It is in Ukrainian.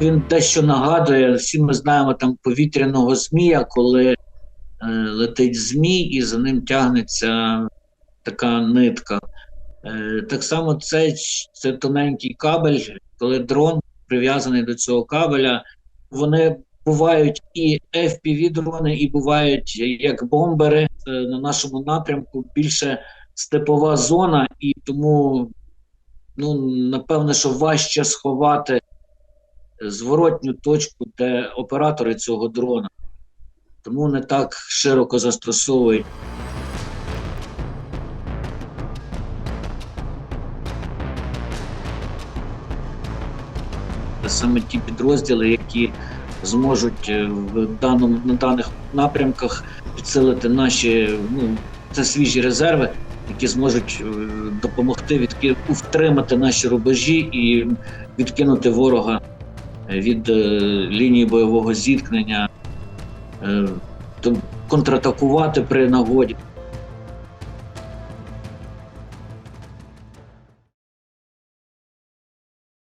Він дещо нагадує, всі ми знаємо там повітряного змія, коли е, летить змій і за ним тягнеться така нитка. Е, так само це, це тоненький кабель, коли дрон прив'язаний до цього кабеля, вони бувають і FPV-дрони, і бувають як бомбери Е, на нашому напрямку більше степова зона, і тому ну, напевне, що важче сховати зворотню точку, де оператори цього дрона. Тому не так широко застосовують. Саме ті підрозділи, які зможуть е, в даному на даних напрямках підсилити наші ну це свіжі резерви, які зможуть е, допомогти відки... втримати наші рубежі і відкинути ворога від е, лінії бойового зіткнення, е, контратакувати при нагоді.